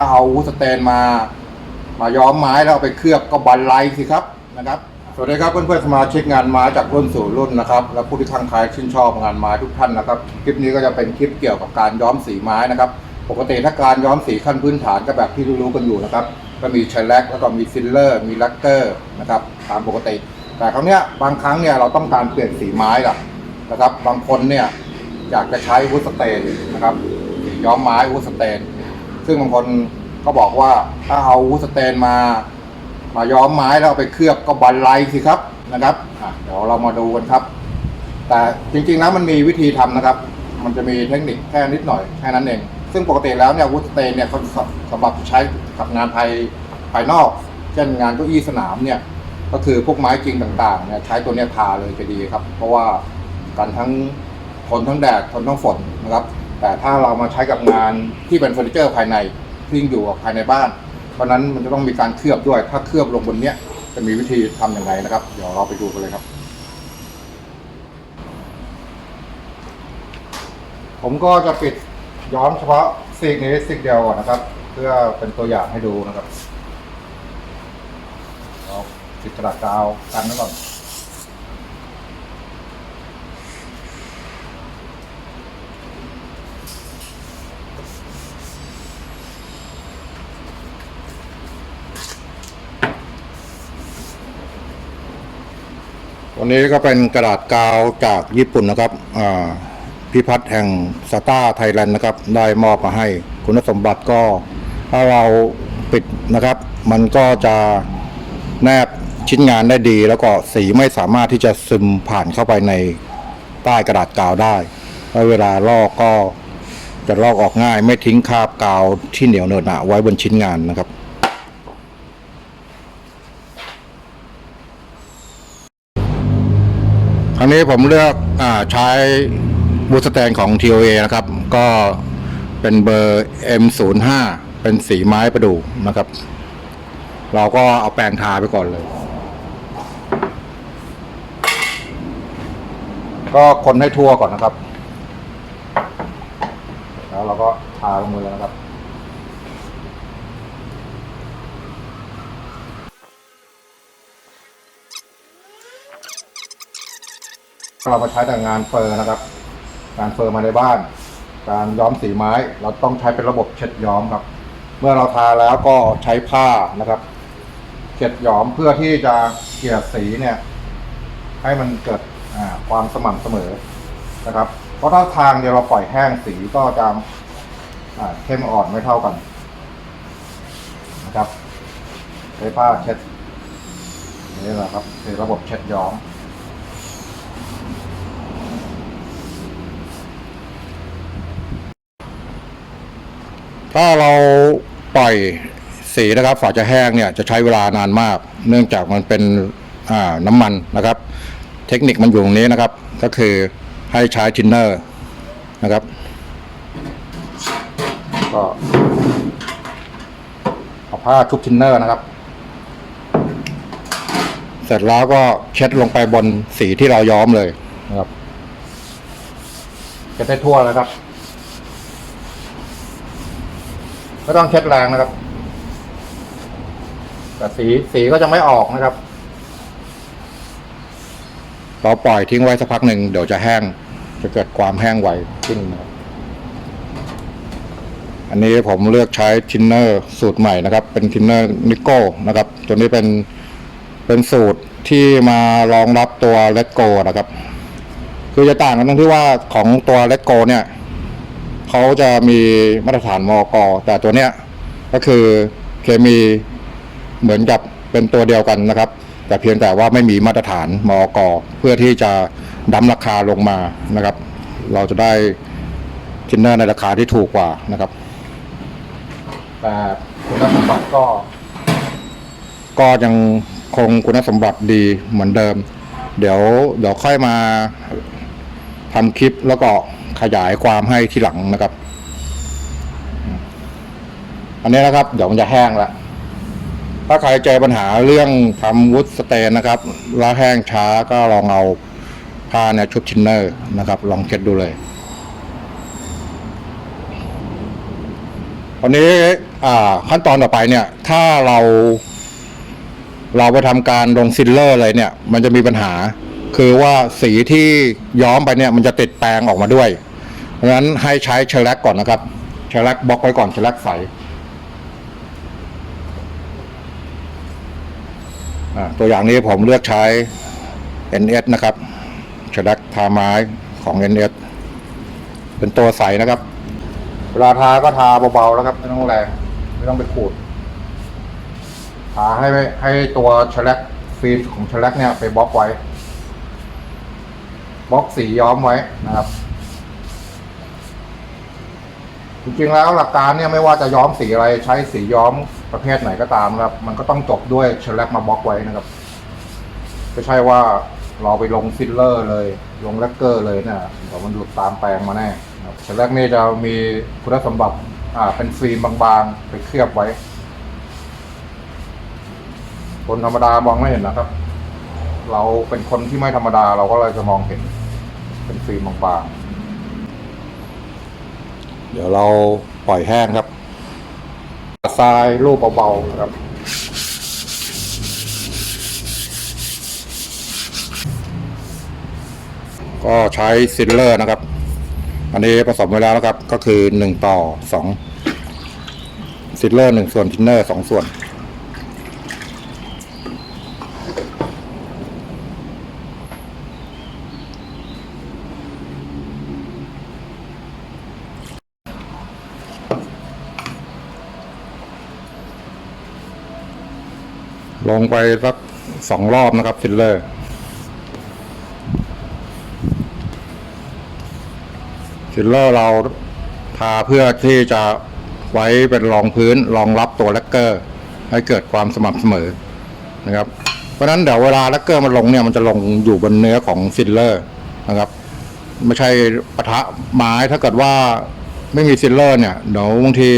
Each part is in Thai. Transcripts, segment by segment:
เอาวูดสเตนมา มาย้อมไม้แล้วเอาไปเคลือบก็บันไลสิครับนะครับ สวัสดีครับเพื่อนๆสมาชิกงานไม้จากรุ่นสู่รุ่นนะครับ และผู้ที่ข้างใครชื่นชอบงานไม้ทุกท่านนะครับ คลิปนี้ก็จะเป็นคลิปเกี่ยวกับการย้อมสีไม้นะครับ ปกติถ้าการย้อมสีขั้นพื้นฐานก็แบบที่รู้ๆกันอยู่นะครับ ก็มีเชลแลกแล้วก็มีฟิลเลอร์ มีลักเกอร์นะครับตามปกติ แต่ครั้งเนี้ยบางครั้งเนี่ยเราต้องการเปลี่ยนสีไม้ละนะครับ บางคนเนี่ยอยากจะใช้วูดสเตนนะครับย้อมไม้วูดสเตน ซึ่งบางคนก็บอกว่าถ้าเอาวูดสเตนมา มาย้อมไม้แล้วเอาไปเคลือบก็บันไลสิครับนะครับอะเดี๋ยวเรามาดูกันครับ แต่จริงๆแล้วมันมีวิธีทำนะครับ มันจะมีเทคนิคแค่นิดหน่อยแค่นั้นเอง ซึ่งปกติแล้วเนี่ยวูดสเตนเนี่ยเขาสำหรับใช้กับงานภายภายนอก เช่นงานเก้าอี้สนามเนี่ยก็คือพวกไม้จริงต่างๆเนี่ยใช้ตัวเนี้ยทาเลยจะดีครับ เพราะว่ากันทั้งทนทั้งแดดทนทั้งฝนนะครับ แต่ถ้าเรามาใช้กับงานที่เป็นเฟอร์นิเจอร์ภายในที่อยู่ภายในบ้าน เพราะนั้นมันจะต้องมีการเคลือบด้วย ถ้าเคลือบลงบนเนี้ยจะมีวิธีทำอย่างไรนะครับ เดี๋ยวเราไปดูกันเลยครับ ผมก็จะปิดย้อมเฉพาะซีกนี้ซีกเดียวก่อนนะครับ เพื่อเป็นตัวอย่างให้ดูนะครับเราปิดกระดาษกาวกันไว้ก่อน นนี้ก็เป็นกระดาษกาวจากญี่ปุ่นนะครับพิพัฒน์แห่งสตาร์ไทยแลนด์นะครับ ได้มอบมาให้คุณสมบัติก็ ถ้าเราปิดนะครับ มันก็จะแนบชิ้นงานได้ดี แล้วก็สีไม่สามารถที่จะซึมผ่านเข้าไปในใต้กระดาษกาวได้แล้วเวลาลอกก็จะลอกออกง่าย ไม่ทิ้งคราบกาวที่เหนียวเหนอะหนะไว้บนชิ้นงานนะครับ ครั้งนี้ผมเลือกอใช้บูสแตนของ TOA นะครับ ก็เป็นเบอร์ M05 เป็นสีไม้ประดู่นะครับ เราก็เอาแปรงทาไปก่อนเลย ก็คนให้ทั่วก่อนนะครับ แล้วเราก็ทาลงมือเลยนะครับ เรามาใช้แต่งานเฟอร์นะครับ งานเฟอร์มาในบ้าน การย้อมสีไม้ เราต้องใช้เป็นระบบเช็ดย้อมครับ เมื่อเราทาแล้วก็ใช้ผ้านะครับเช็ดย้อมเพื่อที่จะเกลี่ยสีเนี่ย ให้มันเกิดความสม่ำเสมอนะครับ เพราะถ้าทางเดียวเราปล่อยแห้งสีก็จะเข้มอ่อนไม่เท่ากันนะครับใช้ผ้าเช็ดนี่แหละครับคือระบบเช็ดย้อม ถ้าเราปล่อยสีนะครับฝาจะแห้งเนี่ยจะใช้เวลานานมาก เนื่องจากมันเป็นน้ำมันนะครับ เทคนิคมันอยู่ตรงนี้นะครับ ก็คือให้ใช้ทินเนอร์นะครับก็เอาผ้าชุบทินเนอร์นะครับ เสร็จแล้วก็เช็ดลงไปบนสีที่เราย้อมเลยนะครับเช็ดให้ทั่วเลยครับ ไม่ต้องเช็ดแรงนะครับ แต่สีสีก็จะไม่ออกนะครับ เราปล่อยทิ้งไว้สักพักหนึ่งเดี๋ยวจะแห้ง จะเกิดความแห้งไวขึ้นนะครับอันนี้ผมเลือกใช้ทินเนอร์สูตรใหม่นะครับ เป็นทินเนอร์นิโก้นะครับ ตัวนี้เป็นเป็นสูตรที่มารองรับตัวเลตโกนะครับ คือจะต่างกันตรงที่ว่าของตัวเลตโกเนี่ย เขาจะมีมาตรฐานมอกแต่ตัวเนี้ยก็คือเคมีเหมือนกับเป็นตัวเดียวกันนะครับ แต่เพียงแต่ว่าไม่มีมาตรฐานมอกเพื่อที่จะดั้มราคาลงมานะครับ เราจะได้ทินเนอร์ในราคาที่ถูกกว่านะครับ แต่คุณสมบัติก็ ก็ยังคงคุณสมบัติดีเหมือนเดิม เดี๋ยวเดี๋ยวค่อยมาทำคลิปแล้วก็ ขยายความให้ทีหลังนะครับ อันนี้นะครับ เดี๋ยวมันจะแห้งล้วถ้าใครเจอปัญหาเรื่องทำวุฒสเตนนะครับแล้วแห้งช้าก็ลองเอาผ้าเนี่ยชุบทินเนอร์นะครับ ลองเช็ดดูเลยวันนี้อ่าขั้นตอนต่อไปเนี่ย ถ้าเราเราไปทำการลงซิลเลอร์อะไรเนี่ย มันจะมีปัญหา คือว่าสีที่ย้อมไปเนี่ย มันจะติดแปรงออกมาด้วย เพราะฉะนั้นให้ใช้เชลแลกก่อนนะครับเชลแลกบล็อกไว้ก่อนเชลแลกใสตัวอย่างนี้ผมเลือกใช้ NS นะครับเชลแลกทาไม้ของ NS เป็นตัวใสนะครับ เวลาทาก็ทาเบาๆแล้วครับ ไม่ต้องแรง ไม่ต้องไปขูด ทาให้ให้ตัวเชลแลกฟิล์มของเชลแลกเนี่ยไปบล็อกไว้บล็อกสีย้อมไว้นะครับ จริงๆแล้วหลักการเนี่ยไม่ว่าจะย้อมสีอะไรใช้สีย้อมประเภทไหนก็ตามนะครับ มันก็ต้องจบด้วยเชลแลกมาบล็อกไว้นะครับไม่ใช่ว่าเราไปลงฟิลเลอร์เลย ลงแลกเกอร์เลยเนี่ยเดี๋ยวมันหลุดตามแปลงมาแน่ครับเชลแลกนี่จะมีคุณสมบัติอ่าเป็นฟิล์มบางๆ ไปเคลือบไว้ คนธรรมดามองไม่เห็นนะครับ เราเป็นคนที่ไม่ธรรมดาเราก็เลยจะมองเห็น เป็นฟิล์มบางๆ ดี๋ยวเราปล่อยแห้งครับทรายรูปเบาๆครับก็ใช้ซิลเลอร์นะครับ อันนี้ผสมไว้แล้วนะครับ ก็คือหนึ่งต่อสองซิลเลอร์หนึ่งส่วนทินเนอร์สองส่วน ลงไปสักสองรอบนะครับฟิลเลอร์ฟิลเลอร์เราทาเพื่อที่จะไว้เป็นรองพื้นรองรับตัวแลกเกอร์ ให้เกิดความสม่ำเสมอนะครับ เพราะนั้นเดี๋ยวเวลาแลกเกอร์มันลงเนี่ยมันจะลงอยู่บนเนื้อของฟิลเลอร์นะครับไม่ใช่ปะทะไม้ถ้าเกิดว่าไม่มีฟิลเลอร์เนี่ยเดี๋ยวบางที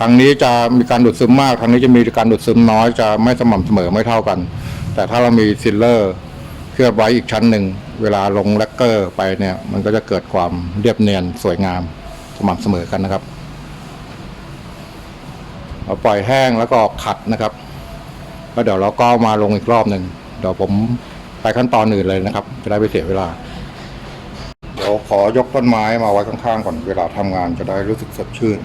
ทางนี้จะมีการดูดซึมมากทางนี้จะมีการดูดซึมน้อยจะไม่สม่ำเสมอไม่เท่ากัน แต่ถ้าเรามีซิลเลอร์เคลือบไว้อีกชั้นหนึ่งเวลาลงแลกเกอร์ไปเนี่ยมันก็จะเกิดความเรียบเนียนสวยงามสม่ำเสมอกันนะครับเราปล่อยแห้งแล้วก็ขัดนะครับแล้วเดี๋ยวเราก็มาลงอีกรอบหนึ่งเดี๋ยวผมไปขั้นตอนอื่นเลยนะครับ จะได้ไม่เสียเวลา เดี๋ยวขอยกต้นไม้มาไว้ข้างๆก่อนเวลาทำงานจะได้รู้สึกสดชื่น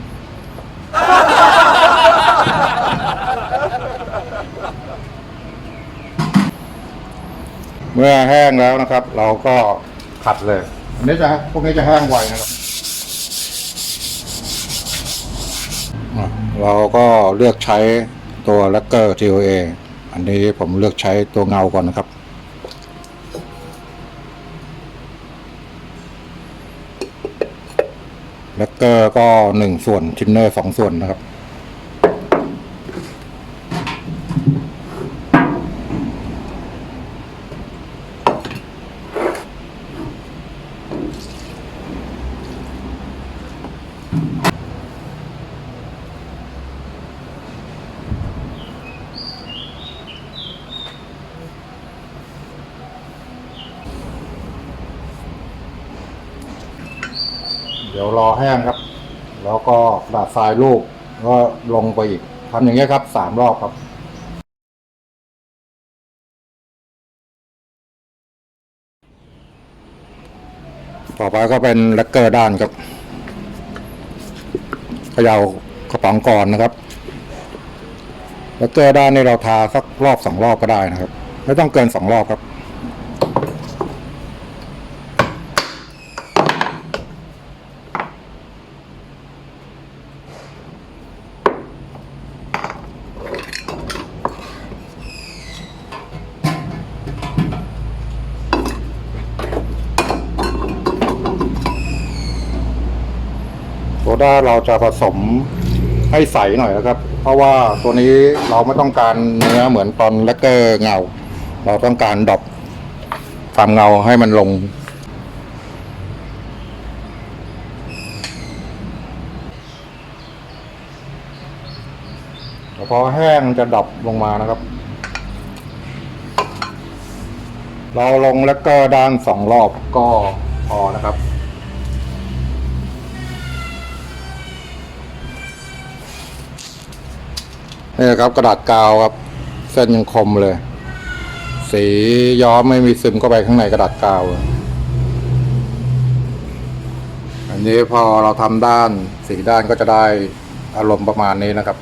เมื่อแห้งแล้วนะครับ เราก็ขัดเลยอันนี้จะพวกนี้จะแห้งไวนะครับเราก็เลือกใช้ตัวแลกเกอร์ TOA อันนี้ผมเลือกใช้ตัวเงาก่อนนะครับ แลกเกอร์ก็หนึ่งส่วนชินเนอร์สองส่วนนะครับ เดี๋ยวรอแห้งครับ แล้วก็กระดาษทรายรูปก็ลงไปอีกทำอย่างเงี้ยครับสามรอบครับต่อไปก็เป็นแลกเกอร์ด้านครับเขย่ากระป๋องก่อนนะครับแลกเกอร์ด้านนี่เราทาสักรอบสองรอบก็ได้นะครับ ไม่ต้องเกินสองรอบครับ โซดาเราจะผสมให้ใสหน่อยนะครับ เพราะว่าตัวนี้เราไม่ต้องการเนื้อเหมือนตอนแลกเกอร์เงา เราต้องการดรอปความเงาให้มันลง พอแห้งจะดรอปลงมานะครับ เราลงแลกเกอร์ด้านสองรอบก็พอนะครับ นี่ครับกระดาษกาวครับ เส้นยังคมเลย สีย้อมไม่มีซึมเข้าไปข้างในกระดาษกาว อันนี้พอเราทำด้านสีด้านก็จะได้อารมณ์ประมาณนี้นะครับ